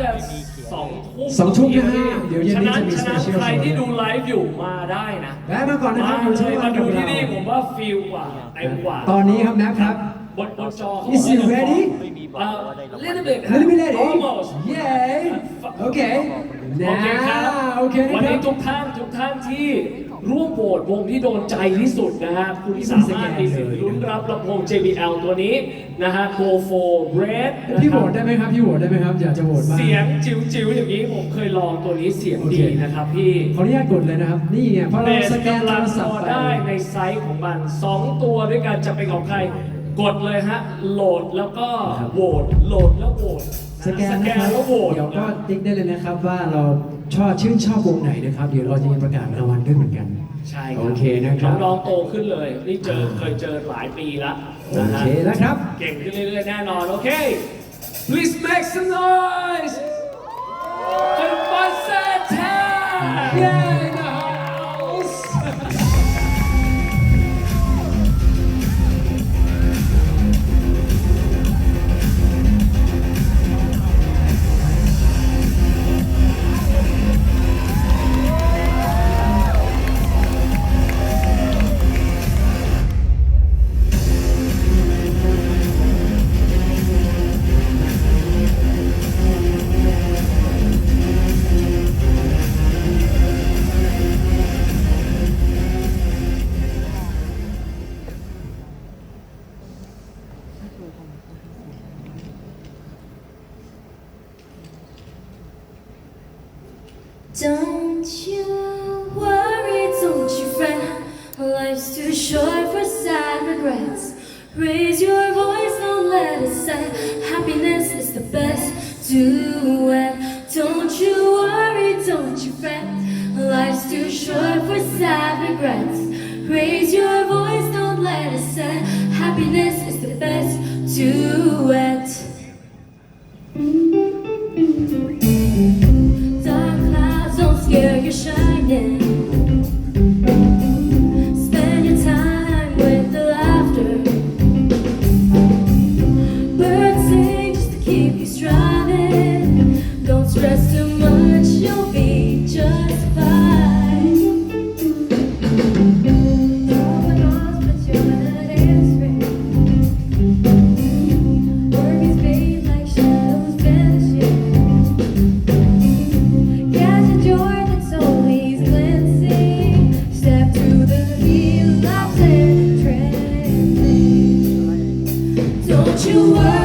จะสองทุ่มสองทุ่มนะฮะเดี๋ยวเย็นฉะนี้นั้นจะมีฉะนั้น special ใคร show ที่ด้วยดูไลฟ์อยู่มาได้นะแวะมาก่อนนะครับมาคุณเลช่วยยมามาดูดูที่ที่นี่นี่ผมว่าฟิลกว่าเต็มกว่าตอนนี้ครับแนบครับ บนบนจอ Is he ready? Uh, little bit Little bit ready? almost Yay! Okay. โอเคครับ Now, okay วันนะคนี้รับทุกท่านทุกท่านที่ ร่วมโหวตวงที่โดนใจที่สุดนะฮะคุณสามารถมีสิทธิ์ลุ้นรับลำโพง JBL ตัวนี้นะฮะ Go for Red นะพี่โหควรับตได้ไหมครับพี่โหวตได้ไหมครับอยากจะโหวตบ้างเสียงจิ๋วๆอย่างนี้ผมเคยลองตัวนี้เสียงโอเคดีนะครับพี่ขออนุญาตกดเลยนะครับ นี่ไงเพราะเบเราสสแกนกำโทลังรพศัพอท์ไปได้ในไซส์ของมัน 2 ตัวด้วยกันจะเป็นของใครกดเลยฮะ โหลดแล้วก็ครับโหวตโหลดแล้วโหวตสแกนสนะแกคนรับแล้วโหวตเดี๋ยวก็ติ๊กได้เลยนะครับว่าเรา ชอบชื่นชอบวงไหนนะครับ เดี๋ยวเราจะมีประกาศรางวัลด้วยเหมือนกัน ใช่รับโอเคนะครับ น้องๆโตขึ้นเลยนี่เจอเคยเจอหลายปีแล้วโอนะฮะเคนะครับ เก่งขึ้นเรื่อยๆแน่นอน โอเค please make some noise for the fun set time to you worry,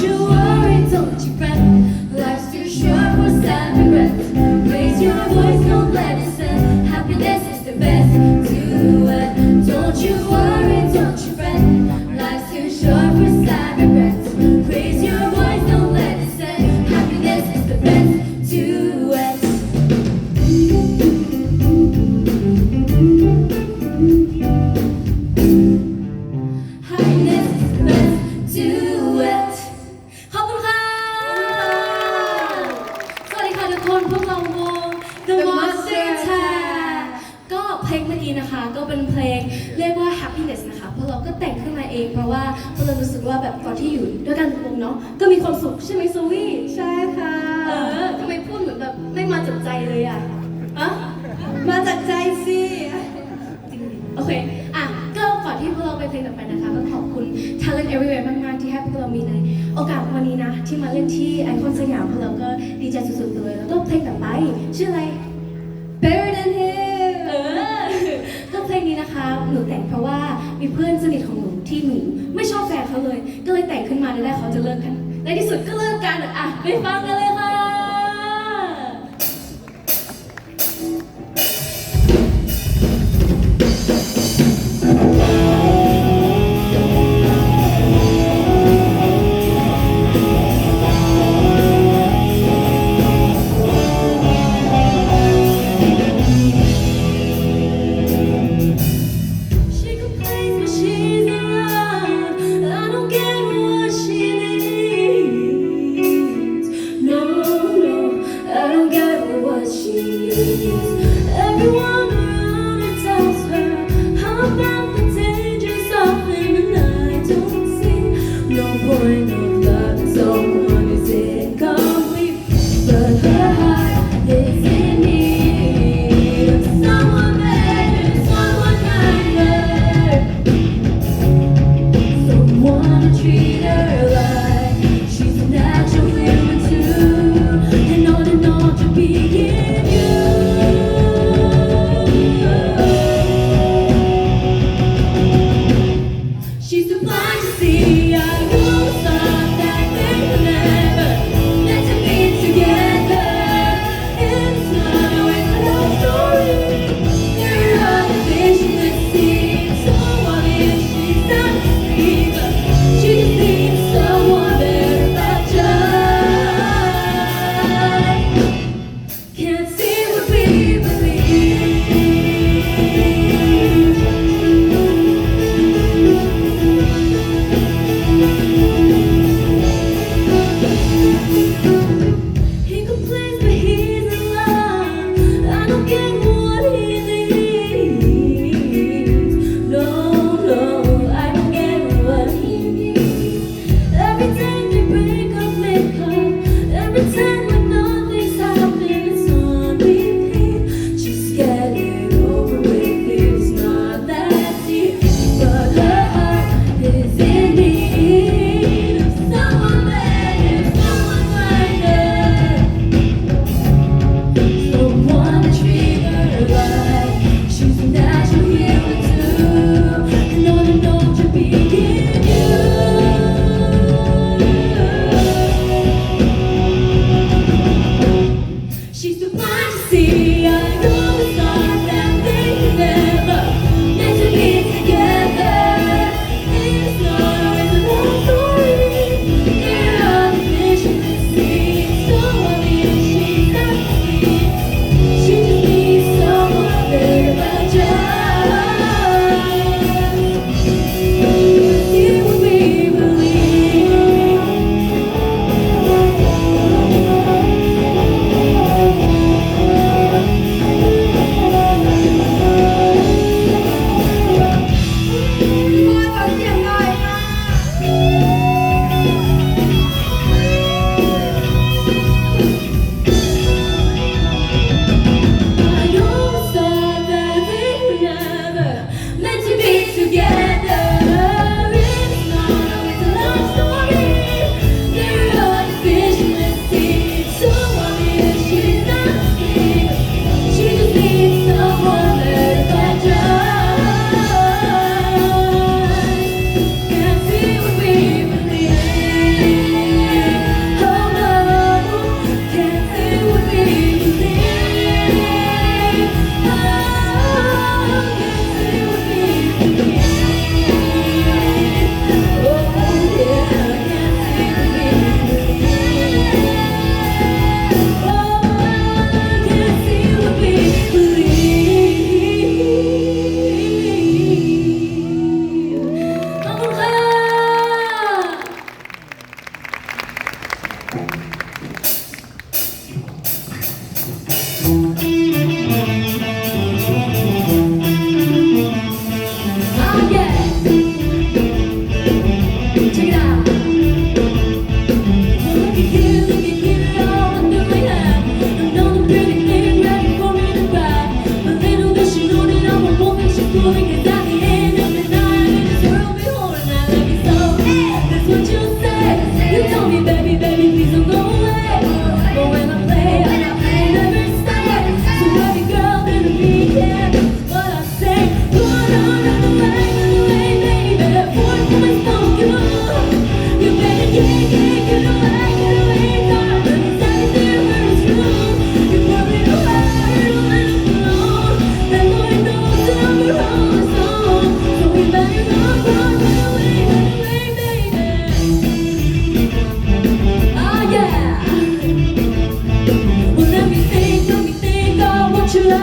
you worry, don't you fret. แบบตอนที่อยู่ด้วยกันวงเนาะก็มีความสุขใช่ไหมโซวี่ใช่ค่ะ เออทำไมพูดเหมือนแบบไม่มาจากใจเลยอะอะมาจากใจสิจริงดิโอเคอะก็ก่อนที่พวกเราไปเพลงต่อไปนะคะก็ขอบคุณ Talent Everywhere มากๆที่ให้พวกเรามีในโอกาสวันนี้นะ ที่มาเล่นที่ไอคอนสยามพวกเราก็ดีใจสุดๆเลยแล้วก็เพลงต่อไปชื่ออะไร Better than him เออ ก็เพลงนี้นะคะ หนูแต่งเพราะว่ามีเพื่อนสนิทของหนูที่หนูไม่ชอบแฟนเขาเลย ก็เลยแต่งขึ้นมาได้เขาจะเลิกกัน ในที่สุดก็เลิกกันอะไปฟังกันเลยค่ะ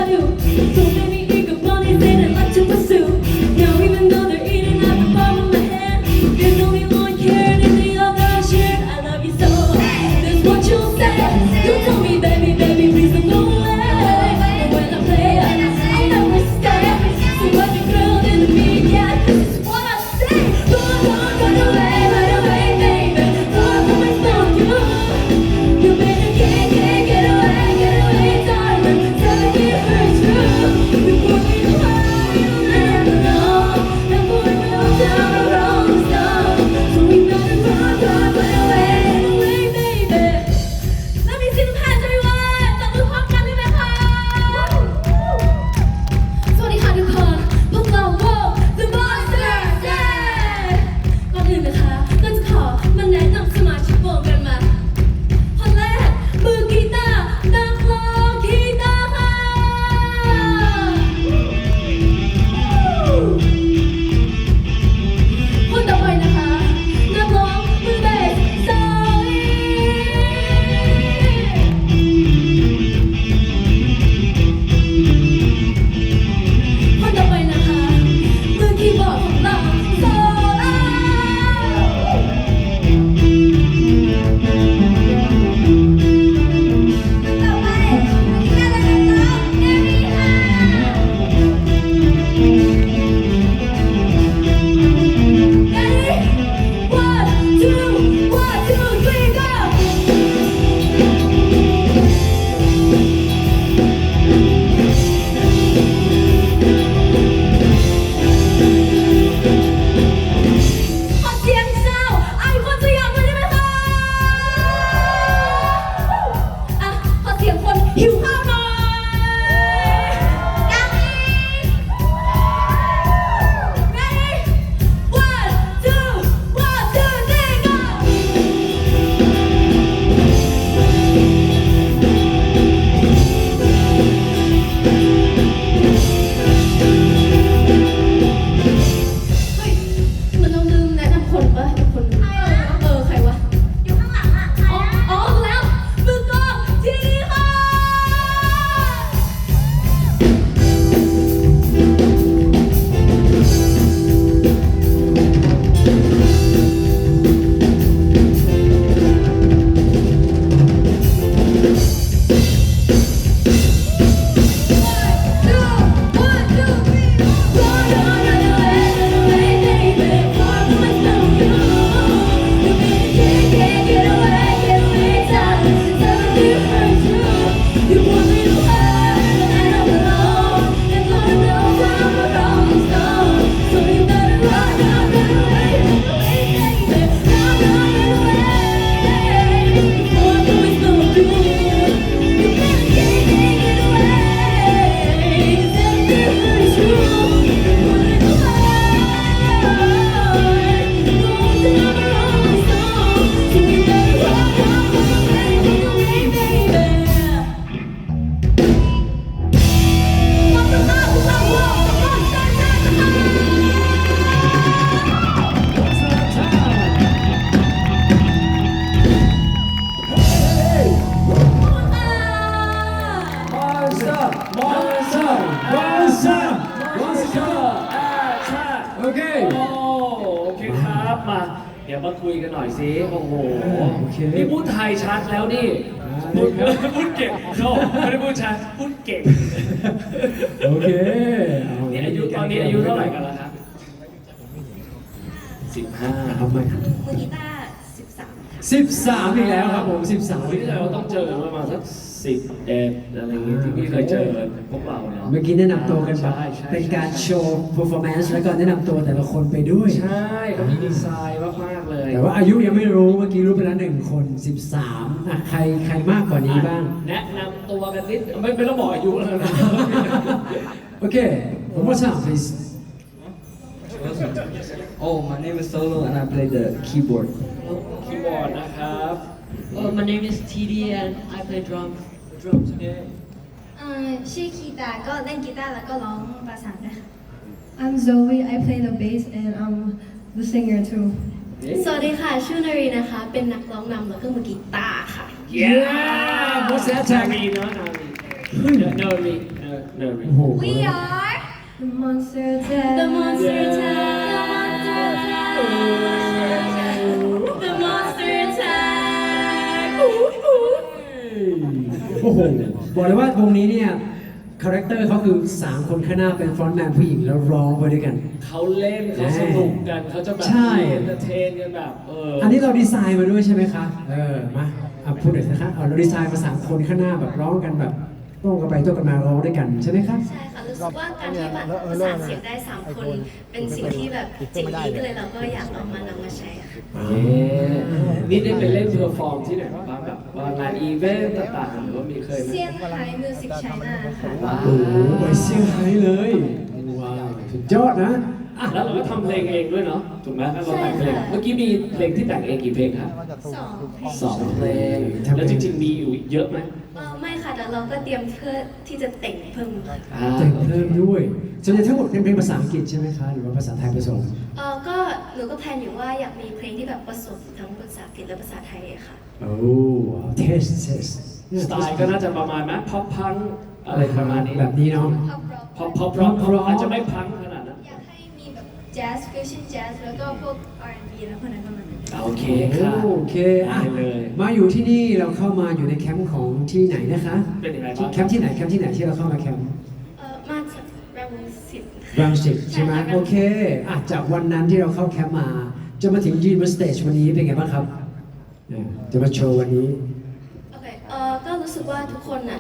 you. มาคุยกันหน่อยสิโอ้โหโอเค นี่พูดไทยชัดแล้วนี่อ่าพูดพูดเก่งเขาไม่ได้พูดชัดพูดเก่งโอเคนี่อายุตอนนี้อายุเท่าไหร่กันแล้วครับสิบห้าทำไมครับมือกีตาร์13ค่ะสิบสามอีกแล้วครับผมสิบสามวันนี้เราต้องเจอประมาณสักสิบเอ็ดอะไรอย่างงี้ที่พี่เคยเจอพวกเราเนาะเมื่อกี้แนะนำตัวกันแบบใช่ใช่เป็นการโชว์ performance แล้วก็แนะนำตัวแต่ละคนไปด้วย ใช่เขามีดีไซน์มากๆเลย แต่ว่าอายุยังไม่รู้เมื่อกี้รู้ไปแล้วหนึ่งคน 13อะใครใครมากกว่านี้บ้าง แนะนำตัวกันนิดไม่ไม่ต้องบอกอายุแล้วนะ โอเค one more time please Oh, my name is Solo and I play the keyboard. คีย์บอร์ดนะครับ Oh, my name is TD and I play drums. Drums, okay. เอ่อชื่อคีตาก็เล่นกีตาร์แล้วก็ร้องประสานด้วยค่ะ I'm Zoe I play the bass and I'm the singer too สวัสดีค่ะ ชื่อนารีนะคะ เป็นนักร้องนำแล้วก็มือกีตาร์ค่ะ Yeah what's that นา tag รีเนาะนารีเนอรีเนอรีโอ้โห We are The Monster Attack the Monster Attack the Monster Attack โอ้โห บอกเลยว่าวงนี้เนี่ย คาแรคเตอร์เขาคือ 3 คนข้างหน้าเป็นฟรอนต์แมนผู้หญิงแล้วร้องไปด้วยกัน เขาเล่นเขาสนุกกันเขาจะแบบใช่ เอนเตอร์เทนกันแบบเอออันนี้เราดีไซน์มาด้วยใช่ไหมคะ เออ มาอะพูดหน่อยนะคะเอาเราดีไซน์มาสามคนข้างหน้าแบบร้องกันแบบโต้งกันไปโต้งกันมาร้องด้วยกันใช่ไหมคะใช่ค่ะ รู้สึกว่าการที่แบบประสานเสียงได้3คน เป็นสิ่งที่แบบเจ๋งดีก็เลยเราก็อยากเอามานำมาใช้ค่ะนี่ได้ไปเล่นเพอร์ฟอร์มที่ไหนบ้างแบบว่างานอีเวนต์ต่างๆหรือว่ามีเคยไหมเซี่ยนไฮ้มิวสิกไชน่าค่ะว้าโอ้โหไปเซี่ยงไฮ้เลยว้าวสุดยอดนะอะแล้วเราก็ทำเพลงเองด้วยเนาะถูกไหมเราแต่งเพลงเมื่อกี้มีเพลงที่แต่งเองกี่เพลงครับสองเพลงสองเพลงแล้วจริงๆมีอยู่เยอะไหม เออไม่ค่ะแต่เราก็เตรียมเพื่อที่จะแต่งเพิ่มค่ะอ่าแต่งเพิ่มด้วยส่วนใหญ่ทั้งหมดเป็นเพลงภาษาอังกฤษใช่ไหมคะ หรือว่าภาษาไทยผสมเออก็หนูก็แพลนอยู่ว่าอยากมีเพลงที่แบบผสมทั้งภาษาอังกฤษและภาษาไทยอะค่ะ โอ้เทสเทสสไตล์ก็น่าจะประมาณไหมพ็อปพังอะไรประมาณนี้แบบนี้เนาะท็อปร็อกพ็อปพ็อปร็อก Pop rock อาจจะไม่พังขนาดนั้น อยากให้มีแบบแจ๊สฟิวชั่นแจ๊สแล้วก็พวก R&B แล้วพวกนั้นประมาณนั้น โอเคค่ะโอเคอะได้เลย มาอยู่ที่นี่เราเข้ามาอยู่ในแคมป์ของที่ไหนนะคะเป็นยังไงที่บ้างแคมป์ที่ไหนแคมป์ที่ไหนที่เราเข้ามาแคมป์เออมาจากรังสิตรังสิตใช่ไหมใช่ค่ะโอเคอะจากวันนั้นที่เราเข้าแคมป์มา จะมาถึงยืนบนสเตจวันนี้เป็นไงบ้างครับอะจะมาโชว์วันนี้โอเคเออก็รู้สึกว่าทุกคนน่ะ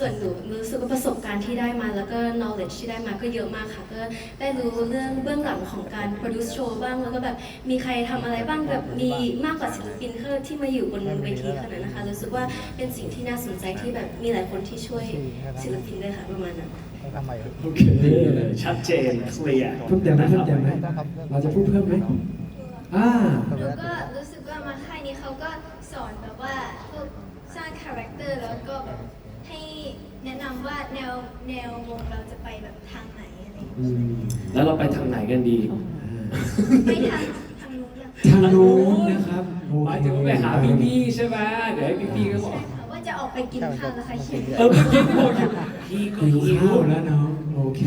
ส่วนหนูรู้สึกว่าประสบการณ์ที่ได้มาแล้วก็ knowledge ที่ได้มาก็เยอะมากค่ะ ก็ได้รู้เรื่องเบื้องหลังของการ produce show บ้างแล้วก็แบบมีใครทำอะไรบ้างแบบมีมากกว่าศิลปินที่มาอยู่บนเวทีขนาดนั้นนะคะ รู้สึกว่าเป็นสิ่งที่น่าสนใจที่แบบมีหลายคนที่ช่วยศิลปินด้วยค่ะประมาณนั้นโอเคชัดเจนเคลียร์เพิ่มเติมไหมเพิ่มเติมไหมเราจะพูดเพิ่มไหมอ่า หนูก็รู้สึกว่ามาค่ายนี้เขาก็สอนแบบว่าพวกสร้างคาแรคเตอร์แล้วก็แบบให้แนะนำ ว่าแนวแนววงเราจะไปแบบทางไหนอะไรอย่างอืเงี้ยมแล้วเราไปทางไหนกันดีไปทางทางนู้นอะทางนู้นนะครับโอหมายเคถึงว่าไปหาพี่ๆใช่ไหมเดี๋ยวให้พี่ๆก็บอก ใช่ค่ะว่าจะออกไปกินข้าวแล้วค่ะคิดเออเมื่อกี้ที่บอกอยู่พี่ก็หิวหิวข้าวแล้วเนาะโอเค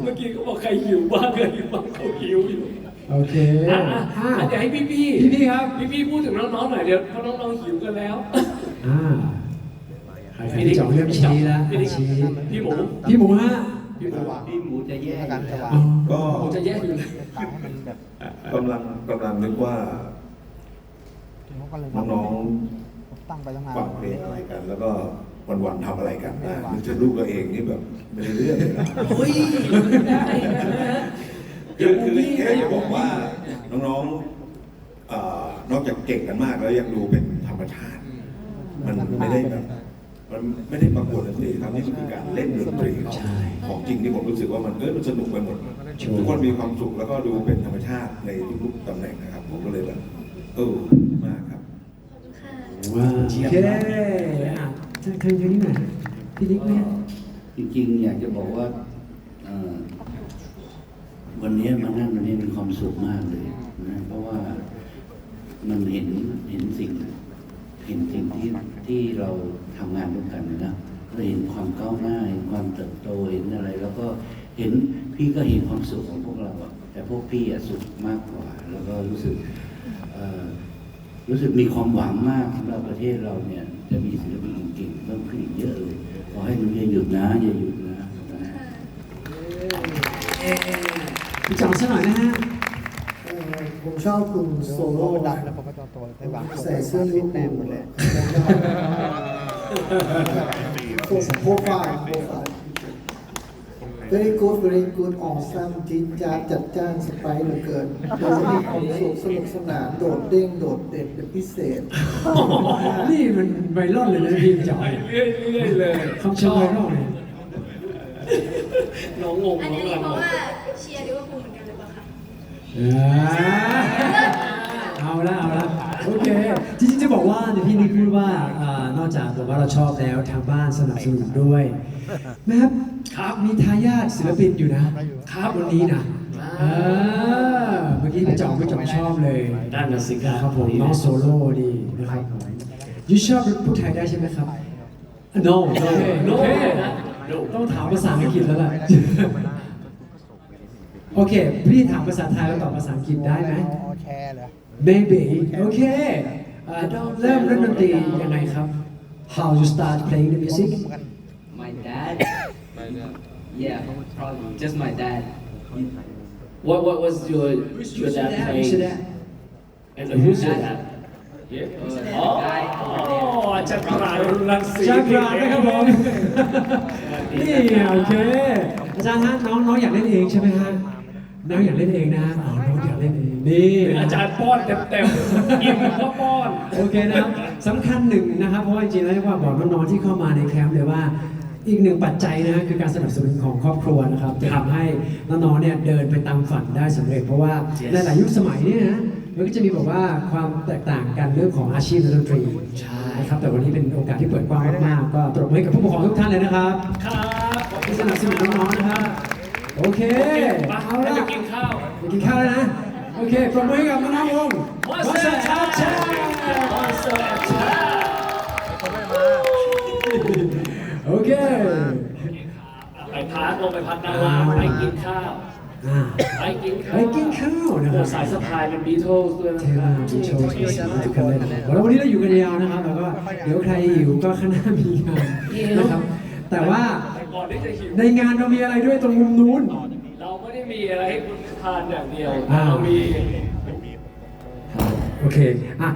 เมื่อกี้เขาบอกใครหิวบ้างใครหิวบ้างเขาหิวอยู่โอเคอะอ่าอะเดี๋ยวให้พี่ๆพี่ๆครับพี่ๆพูดถึงน้องๆหน่อยเดี๋ยวเพราะน้องๆหิวกันแล้ว อ่า ใครๆที่จ่องเริ่มชี้แล้วพี่นิกชี้พี่หมูพี่หมูฮะพี่หมูพี่หมูจะแย่กันสว่างอ๋อก็ผมจะแย่อยู่เลยกำลังกำลังนึกว่าน้องตั้งไปตั้งๆนานฟังเพลงอะไรกัน แล้วก็วันๆทำอะไรกันนะนึกถึงลูกตัวเองนี่แบบไม่ได้เรื่องเลยนะเฮ้ยได้นะฮะคือคือแค่จะบอกว่าน้องๆเอ่อนอกจากเก่งกันมากแล้วยังดูเป็นธรรมชาติ มันไม่ได้แบบ มันไม่ได้ประกวดดนตรีครับนี่มันคือการเล่นดนตรีของใช่ของจริงที่ผมรู้สึกว่ามันเออมันสนุกไปหมดทุกคนมีความสุขแล้วก็ดูเป็นธรรมชาติในทุกๆตำแหน่งนะครับ ผมก็เลยแบบเออมากครับขอบคุณค่ะว้าวโอเคอะทางทางทางนี้หน่อยพี่นิกไหมฮะจริงๆ อยากจะบอกว่าเอ่อวันนี้มานั่งวันนี้มีความสุขมากเลยนะเพราะว่ามันเห็นเห็นสิ่ง เห็นสิ่งที่ที่เราทำงานร่วมกันนะเราเห็นความก้าวหน้าเห็นความเติบโตเห็นอะไร แล้วก็เห็นพี่ก็เห็นความสุขของพวกเราอะแต่พวกพี่อะสุดมากกว่า แล้วก็รู้สึกเอ่อรู้สึกมีความหวังมากสำหรับประเทศเราเนี่ย จะมีศิลปินเก่งๆเพิ่มขึ้นอีกเยอะเลยขอให้หนูอย่าหยุดนะอย่าหยุดนะนะพี่จ๋องสักหน่อยนะฮะเอ่อ ผมชอบกลุ่มโซโล่ดังแล้วผมก็จะตัวไปวางใส่เสื้อลิเวอร์พูลหมดเลยโปรโปรไฟล์โปรไฟล์ very good very good awesome จิ๊ดจ๊าดจัดจ้านสไปร์เหลือเกินเราจะมีความสุขสนุกสนานโดดเด้งโดดเด่นเป็นพิเศษ นี่มันไวรัลเลยนะพี่จ๋องไปเรื่อยๆเลยคำเชิญไวรัลเลยน้องงงอันน้องนี้งเพราะงว่าเชียร์ลิเวอร์พูลเหมือนกันหรือ เปล่าคะเอาละเอาละโอเคจริงๆจะบอกว่าเนี่ยพี่นิกพูดว่าอ่านอกจากแบบว่าเราชอบแล้วทางบ้านสนับสนุนด้วยแม่ครับครับมีทายาทศิลปินอยู่นะครับวันนี้นะเออเมื่อกี้พี่จ่องพี่จ่องชอบเลยนั่นน่ะสิครับครับผมน้องโซโล่ดีนะครับยูชอบพูดไทยได้ใช่ไหมครับ no no โน้ no นะต้องถามภาษาอังกฤษแล้วล่ะ โอเค พี่ถามภาษาไทยแล้วตอบภาษาอังกฤษได้ไหมแชร์เหรอ maybe โอเคเอ่อเริ่มเล่นดนตรียังไงครับ how you start playing the music My dad. Yeah, probably just my dad. What what was your your dad Who's playing your dad? and who's your dad Yeah อ๋ออาจารย์ปราณรังสีจ้ากรานะครับผมนี่โอเคอาจารย์ฮะน้องน้องอยากเล่นเองใช่ไหมฮะ น้องอยากเล่นเองนะอ๋อน้องอยากเล่นเองนี่ อาจารย์ป้อนเต็มๆอิ่มก็ป้อน โอเคนะครับสำคัญหนึ่งนะครับเพราะว่าจริงๆแล้วว่าบอกน้องๆที่เข้ามาในแคมป์เลยว่า อีกหนึ่งปัจจัยนะฮะคือการสนับสนุนของครอบครัวนะครับจะทำให้น้องๆเนี่ยเดินไปตามฝันได้สำเร็จ เพราะว่า Yes ในหลายยุคสมัยเนี่ยนะมันก็จะมีแบบว่าความแตกต่างกันเรื่องของอาชีพนักดนตรีใช่นะครับแต่วันนี้เป็นโอกาสที่เปิดกว้างมากๆก็ตบมือให้กับผู้ปกครองทุกท่านเลยนะครับ ครับขอบคุณที่สนับสนุนน้องๆนะครับ โอเคมาเอาให้ละไปกินข้าวไปกินข้าวแล้วนะ โอเคปรบมือให้กับน้องๆวง Monster Attack Monster Attack โอเค ไปพักลงไปพักด้านล่างไปกินข้าวอ่าไปกินข้าวไปกินข้าวนะครับโอ้สายสะพายเป็นบีทลส์ด้วยนะเทครัมาบดีโชว์ทุกคนเลยนะครับแล้ววันนี้เราอยู่กันยาวนะครับแล้วก็เดี๋ยวใครหิวก็ข้างหน้ามีงานนะครับ แต่ว่าแต่ก่ อนที่จะหิวในงานเรามีอะไรด้วยตรงมุมนู้น เราไม่ได้มีอะไรให้คุณทานอย่างเดียว อ่า เรามี โอเคอะ